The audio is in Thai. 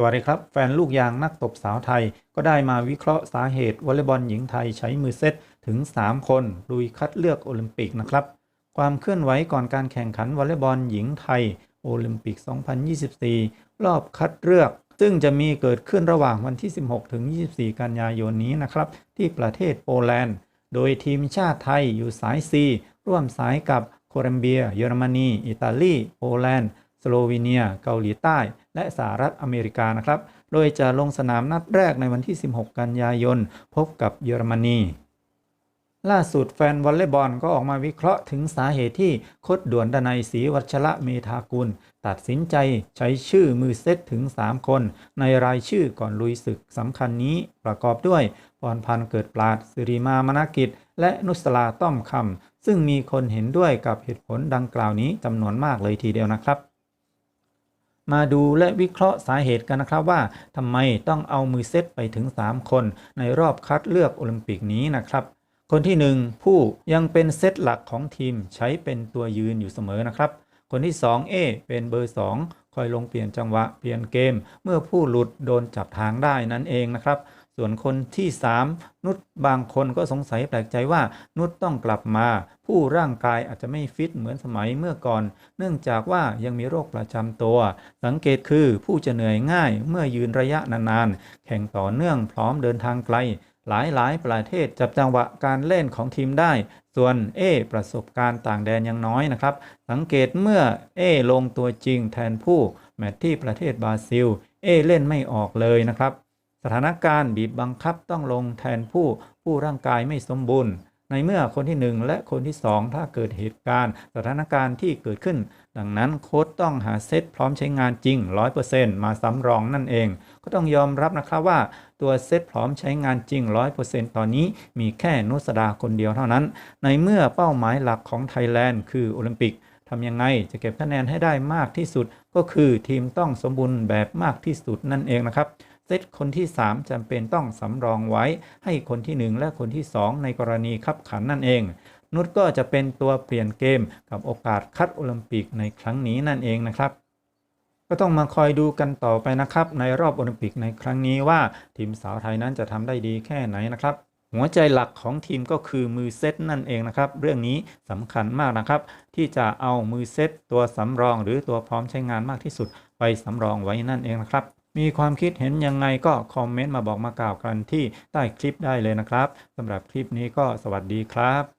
สวัสดีครับ แฟนลูกยางนักตบสาวไทย ก็ได้มาวิเคราะห์สาเหตุวอลเลย์บอลหญิงไทยใช้มือเซตถึง 3 คนลุยคัดเลือกโอลิมปิกนะครับ ความเคลื่อนไหวก่อนการแข่งขันวอลเลย์บอลหญิงไทย โอลิมปิก 2024 รอบคัดเลือก ซึ่งจะมีเกิดขึ้นระหว่างวันที่ 16 ถึง 24 กันยายนนี้นะครับ ที่ประเทศโปแลนด์ โดยทีมชาติไทยอยู่สาย C ร่วมสายกับโคลัมเบีย เยอรมนี อิตาลี โปแลนด์ สโลวีเนีย เกาหลีใต้ และสหรัฐอเมริกานะครับ โดยจะลงสนามนัดแรกในวันที่ 16 กันยายน พบกับเยอรมนีล่าสุดแฟนวอลเลย์บอลก็ออกมาวิเคราะห์ถึงสาเหตุที่โคดด่วนดนัยศรีวัชระเมธากุล ตัดสินใจใช้ชื่อมือเซตถึง 3 คน ในรายชื่อก่อนลุยศึกสำคัญนี้ประกอบด้วยพรพันเกิดปราดสิริมามนกิจ และนุสลาต้อมคำซึ่งมีคนเห็นด้วยกับเหตุผลดังกล่าวนี้จำนวนมากเลยทีเดียวนะครับ มาดูและวิเคราะห์สาเหตุกันนะครับว่าทำไมต้องเอามือเซตไปถึง 3 คน ในรอบคัดเลือกโอลิมปิกนี้นะครับ คนที่ 1 ผู้ยังเป็นเซตหลักของทีมใช้เป็นตัวยืนอยู่เสมอนะครับ คนที่ 2 A เป็นเบอร์ 2 คอยลงเปลี่ยนจังหวะเปลี่ยนเกม เมื่อผู้หลุดโดนจับทางได้นั่นเองนะครับ ส่วนคนที่3นุชบางคนก็สงสัยแปลกใจว่านุชต้องกลับมา ผู้ร่างกายอาจจะไม่ฟิตเหมือนสมัยเมื่อก่อน เนื่องจากว่ายังมีโรคประจำตัว สังเกตคือผู้จะเหนื่อยง่ายเมื่อยืนระยะนานๆ แข่งต่อเนื่องพร้อมเดินทางไกล หลายๆ ประเทศจับจังหวะการเล่นของทีมได้ ส่วนเอประสบการณ์ต่างแดนยังน้อยนะครับ สังเกตเมื่อเอลงตัวจริงแทนผู้แมตช์ที่ประเทศบราซิล เอเล่นไม่ออกเลยนะครับ สถานการณ์บีบบังคับต้องลงแทนผู้ผู้ร่างกายไม่สมบูรณ์ ในเมื่อคนที่ 1 และคนที่ 2 ถ้าเกิดเหตุการณ์ สถานการณ์ที่เกิดขึ้น ดังนั้นโค้ชต้องหาเซตพร้อมใช้งานจริง 100%มาสำรองนั่นเอง ก็ต้องยอมรับนะครับว่าตัวเซตพร้อมใช้งานจริง 100%ตอนนี้มีแค่นุสดาคนเดียวเท่านั้น ในเมื่อเป้าหมายหลักของไทยแลนด์คือโอลิมปิกทำยังไงจะเก็บคะแนนให้ได้มากที่สุดก็คือทีมต้องสมบูรณ์แบบมากที่สุดนั่นเองนะครับ เซตคนที่ 3จำเป็นต้องสำรองไว้ให้คนที่ 1 และคนที่ 2 ในกรณีคับขันนั่นเอง นุชก็จะเป็นตัวเปลี่ยนเกมกับโอกาสคัดโอลิมปิกในครั้งนี้นั่นเองนะครับก็ต้องมาคอยดูกันต่อไปนะครับ ในรอบโอลิมปิกในครั้งนี้ว่าทีมสาวไทยนั้นจะทำได้ดีแค่ไหนนะครับ หัวใจหลักของทีมก็คือมือเซตนั่นเองนะครับ เรื่องนี้สำคัญมากนะครับ ที่จะเอามือเซตตัวสำรองหรือตัวพร้อมใช้งานมากที่สุดไปสำรองไว้นั่นเองนะครับ มีความคิดเห็นยังไงก็คอมเมนต์มาบอกมากล่าวกันที่ใต้คลิปได้เลยนะครับสำหรับคลิปนี้ก็สวัสดีครับ